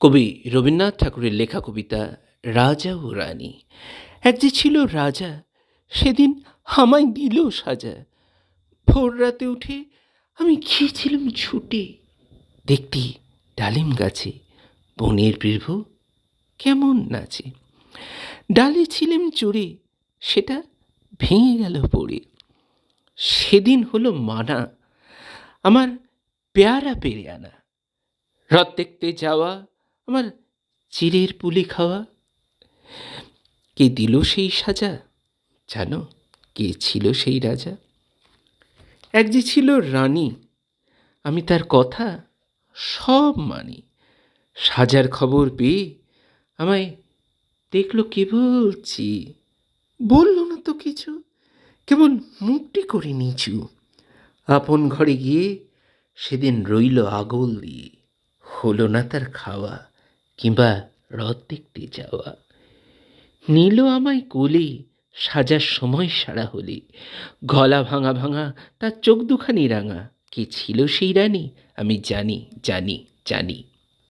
কবি রবীন্দ্রনাথ ঠাকুরের লেখা কবিতা রাজা ও রানী। এক যে ছিল রাজা, সেদিন আমায় দিল সাজা। ভোর রাতে উঠে আমি গিয়েছিলাম ছুটে। দেখতি ডালিম গাছে বনের বীরভূ কেমন নাচে। ডালে ছিলেম চড়ে, সেটা ভেঙে গেল পড়ে। সেদিন হলো মানা, আমার পেয়ারা পেরে আনা। রথ দেখতে যাওয়া আমার চিরের পুলি খাওয়া। কে দিল সেই সাজা? জানো, কে ছিল সেই রাজা? এক যে ছিল রানী, আমি তার কথা সব মানি। সাজার খবর পেয়ে আমায় দেখল কে বলছি বলল না তো কিছু, কেবল মুখটি করে নিচু। আপন ঘরে গিয়ে সেদিন রইল আগল দিয়ে, হলো না তার খাওয়া। কিংবা রথ দেখতে যাওয়া। নীল আমায় কোলে, সাজার সময় সারা হলি। গলা ভাঙা ভাঙা, তার চোখ দুখানি রাঙা। কে ছিল সেই রানী? আমি জানি জানি জানি।